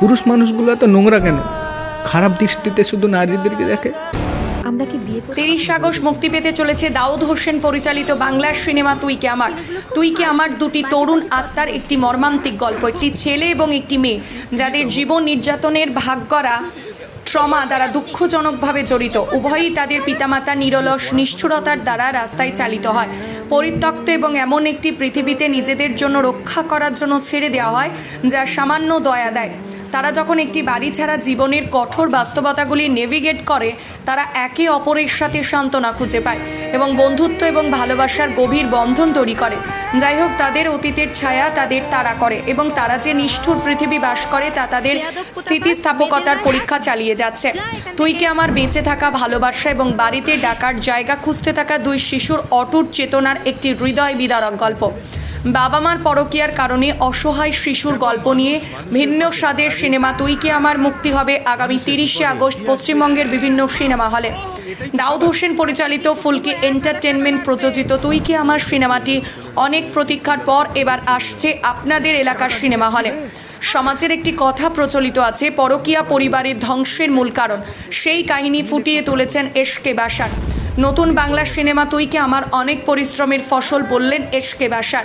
পুরুষ মানুষগুলো এত নোংরা কেন? খারাপ দৃষ্টিতে শুধু নারীদেরকে দেখে। আমরা কি বিয়ে করতে তিরিশ আগস্ট মুক্তি পেতে চলেছে দাউদ হোসেন পরিচালিত বাংলার সিনেমা তুই কে আমার। তুই কে আমার দুটি তরুণ আত্মার একটি মর্মান্তিক গল্প একটি ছেলে এবং একটি মেয়ে যাদের জীবন নির্যাতনের ভাগ করা ট্রমা দ্বারা দুঃখজনকভাবে জড়িত উভয়ই তাদের পিতামাতা নিরলস নিষ্ঠুরতার দ্বারা রাস্তায় চালিত হয়। পরিত্যক্ত এবং এমন একটি পৃথিবীতে নিজেদের জন্য রক্ষা করার জন্য ছেড়ে দেওয়া হয় যা সামান্য দয়া দেয়। তারা যখন একটি বাড়ি ছাড়া জীবনের কঠোর বাস্তবতাগুলি নেভিগেট করে, তারা একে অপরের সাথে সান্ত্বনা খুঁজে পায় এবং বন্ধুত্ব এবং ভালোবাসার গভীর বন্ধন তৈরি করে। যাই হোক, তাদের অতীতের ছায়া তাদের তাড়া করে এবং তারা যে নিষ্ঠুর পৃথিবী বাস করে, তা তাদের স্থিতিস্থাপকতার পরীক্ষা চালিয়ে যাচ্ছে। তুই কি আমার বেঁচে থাকা ভালোবাসা এবং বাড়িতে ডাকার জায়গা খুঁজতে থাকা দুই শিশুর অটুট চেতনার একটি হৃদয় বিদারক গল্প? বাবা মার পরকীয়ার কারণে অসহায় শিশুর গল্প নিয়ে ভিন্ন স্বাদের সিনেমা তুই কি আমার মুক্তি হবে আগামী তিরিশে আগস্ট পশ্চিমবঙ্গের বিভিন্ন সিনেমা হলে। দাউদ হোসেন পরিচালিত ফুলকি এন্টারটেনমেন্ট প্রযোজিত তুই কি আমার সিনেমাটি অনেক প্রতীক্ষার পর এবার আসছে আপনাদের এলাকার সিনেমা হলে। সমাজের একটি কথা প্রচলিত আছে, পরকীয়া পরিবারের ধ্বংসের মূল কারণ। সেই কাহিনী ফুটিয়ে তুলেছেন এস কে বাসার। নতুন বাংলা সিনেমা তুইকে আমার অনেক পরিশ্রমের ফসল বললেন এস কে বাসার।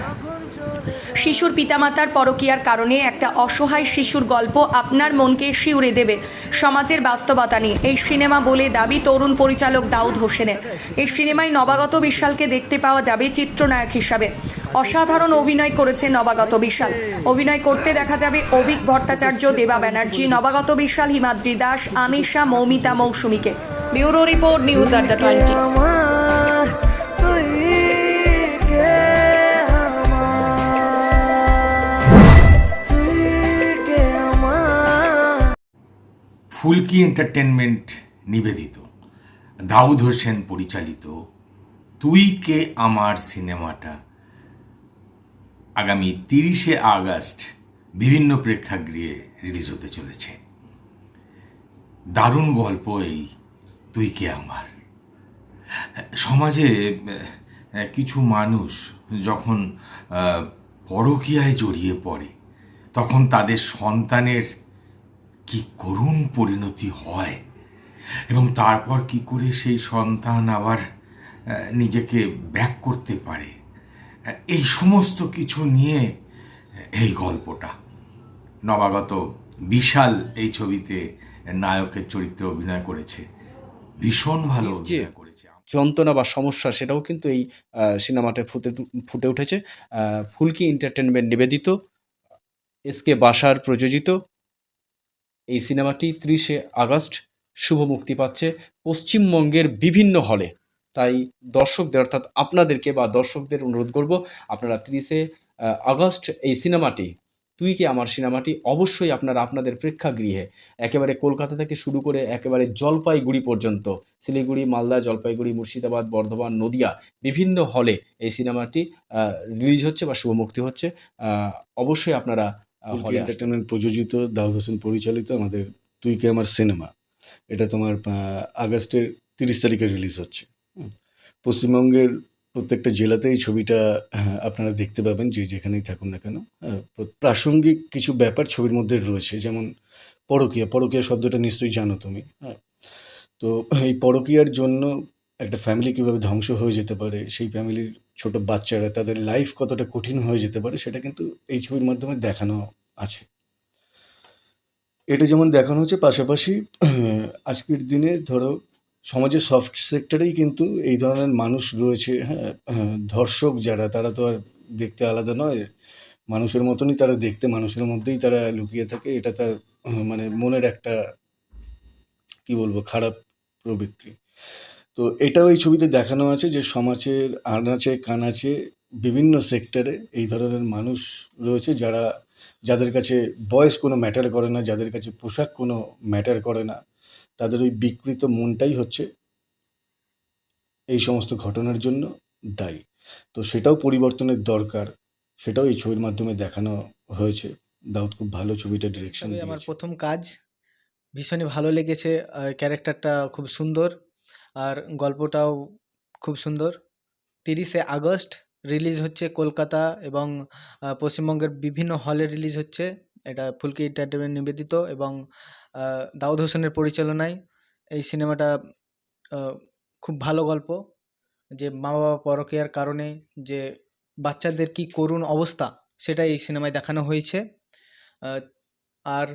শিশুর পিতামাতার পরকীয়ার কারণে একটা অসহায় শিশুর গল্প আপনার মনকে শিউরে দেবে। সমাজের বাস্তবতা নিয়ে। এই সিনেমা বলে দাবি তরুণ পরিচালক দাউদ হোসেনের। এই সিনেমায় নবাগত বিশালকে দেখতে পাওয়া যাবে চিত্রনায়ক হিসাবে। অসাধারণ অভিনয় করেছে নবাগত বিশাল। অভিনয় করতে দেখা যাবে অভিক ভট্টাচার্য, দেবা ব্যানার্জি, নবাগত Bishal Himadri Das, Anisha, Moumita মৌসুমীকে। Bureau report news Adda twenty. Phulki entertainment নিবেদিত। দাউদ হোসেন পরিচালিত, তুই কে আমার সিনেমাটা? আগামী তিরিশে আগস্ট বিভিন্ন প্রেক্ষাগৃহে রিলিজ হতে চলেছে। দারুণ গল্প এই, তুই কে আমার? সমাজে কিছু মানুষ যখন পরকীয়ায় জড়িয়ে পড়ে, তখন তাদের সন্তানের কি করুণ পরিণতি হয়। এবং তারপর কি করে সেই সন্তান আবার নিজেকে ব্যাক করতে পারে। এই সমস্ত কিছু নিয়ে এই গল্পটা। নবাগত বিশাল এই ছবিতে নায়কের চরিত্রে অভিনয় করেছে। ভীষণ ভালো অভিনয় করেছে। যন্ত্রণা বা সমস্যা সেটাও কিন্তু এই সিনেমাটা ফুটে ফুটে উঠেছে। ফুলকি এন্টারটেনমেন্ট নিবেদিত এসকে বাসার প্রযোজিত এই সিনেমাটি ত্রিশে আগস্ট শুভ মুক্তি পাচ্ছে পশ্চিমবঙ্গের বিভিন্ন হলে। তাই দর্শকদের, অর্থাৎ আপনাদেরকে বা দর্শকদের অনুরোধ করব, আপনারা ত্রিশে আগস্ট এই সিনেমাটি, তুই কি আমার সিনেমাটি, অবশ্যই আপনারা আপনাদের প্রেক্ষাগৃহে, একেবারে কলকাতা থেকে শুরু করে একেবারে জলপাইগুড়ি পর্যন্ত, শিলিগুড়ি, মালদা, জলপাইগুড়ি, মুর্শিদাবাদ, বর্ধমান, নদিয়া, বিভিন্ন হলে এই সিনেমাটি রিলিজ হচ্ছে বা শুভমুক্তি হচ্ছে। অবশ্যই আপনারা হলে। এন্টারটেনমেন্ট প্রযোজিত দাউদ হোসেন পরিচালিত আমাদের তুই কে আমার সিনেমা এটা তোমার আগস্টের তিরিশ তারিখে রিলিজ হচ্ছে। পশ্চিমবঙ্গের প্রত্যেকটা জেলাতে এই ছবিটা আপনারা দেখতে পাবেন যে যেখানেই থাকুন না কেন। হ্যাঁ, প্রাসঙ্গিক কিছু ব্যাপার ছবির মধ্যে রয়েছে যেমন পরকীয়া। পরকীয়া শব্দটা নিশ্চয়ই জানো তুমি হ্যাঁ। তো এই পরকীয়ার জন্য একটা ফ্যামিলি কীভাবে ধ্বংস হয়ে যেতে পারে সেই ফ্যামিলির ছোট বাচ্চারা তাদের লাইফ কতটা কঠিন হয়ে যেতে পারে সেটা কিন্তু এই ছবির মাধ্যমে দেখানো আছে। এটা যেমন দেখানো হচ্ছে পাশাপাশি আজকের দিনে ধরো সমাজের সফট সেক্টরেই কিন্তু এই ধরনের মানুষ রয়েছে হ্যাঁ হ্যাঁ, ধর্ষক যারা তারা তো আর দেখতে আলাদা নয়। মানুষের মতনই তারা দেখতে মানুষের মধ্যেই তারা লুকিয়ে থাকে এটা তার মানে মনের একটা কি বলব খারাপ প্রবৃত্তি। তো এটাও এই ছবিতে দেখানো আছে যে সমাজের আনাচে কানাচে বিভিন্ন সেক্টরে এই ধরনের মানুষ রয়েছে যারা যাদের কাছে বয়স কোনো ম্যাটার করে না যাদের কাছে পোশাক কোনো ম্যাটার করে না তাদের ওই বিকৃত মনটাই হচ্ছে এই সমস্ত ঘটনার জন্য দায়ী। তো সেটাও পরিবর্তনের দরকার সেটাও এই ছবির মাধ্যমে দেখানো হয়েছে। দাউদ খুব ভালো ছবিটা ডিরেকশন আমার প্রথম কাজ ভীষণই ভালো লেগেছে ক্যারেক্টারটা খুব সুন্দর। আর গল্পটাও খুব সুন্দর। তিরিশে আগস্ট রিলিজ হচ্ছে কলকাতা এবং পশ্চিমবঙ্গের বিভিন্ন হলে রিলিজ হচ্ছে। এটা ফুলকি এন্টারটেনমেন্ট নিবেদিত এবং দাউদ হোসেনের পরিচালনায়। এই সিনেমাটা খুব ভালো গল্প। যে মা বাবা পরকীয়ার কারণে যে বাচ্চাদের কি করুণ অবস্থা সেটা এই সিনেমায় দেখানো হয়েছে। আর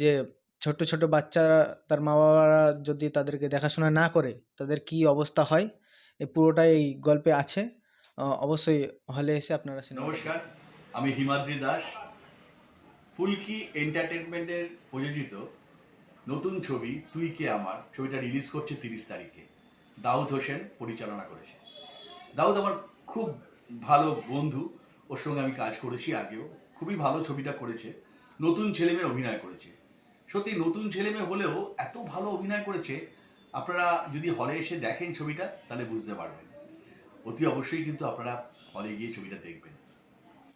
যে ছোট্ট ছোট বাচ্চারা, তার মা বাবারা যদি তাদেরকে দেখাশোনা না করে, তাদের কি অবস্থা হয়? এই পুরোটাই এই গল্পে আছে। অবশ্যই হলে এসে আপনারা নমস্কার, আমি হিমাদ্রি দাস। ফুলকি এন্টারটেনমেন্টের প্রযোজিত নতুন ছবি তুই কে আমার, ছবিটা রিলিজ করছে তিরিশ তারিখে। দাউদ হোসেন পরিচালনা করেছে। দাউদ আমার খুব ভালো বন্ধু, ওর সঙ্গে আমি কাজ করেছি আগেও। খুবই ভালো ছবিটা করেছে। নতুন ছেলেমেয়ে অভিনয় করেছে। সত্যি নতুন ছেলেমেয়ে হলেও এত ভালো অভিনয় করেছে, আপনারা যদি হলে এসে দেখেন ছবিটা, তাহলে বুঝতে পারবেন। অতি অবশ্যই কিন্তু আপনারা হলে গিয়ে ছবিটা দেখবেন।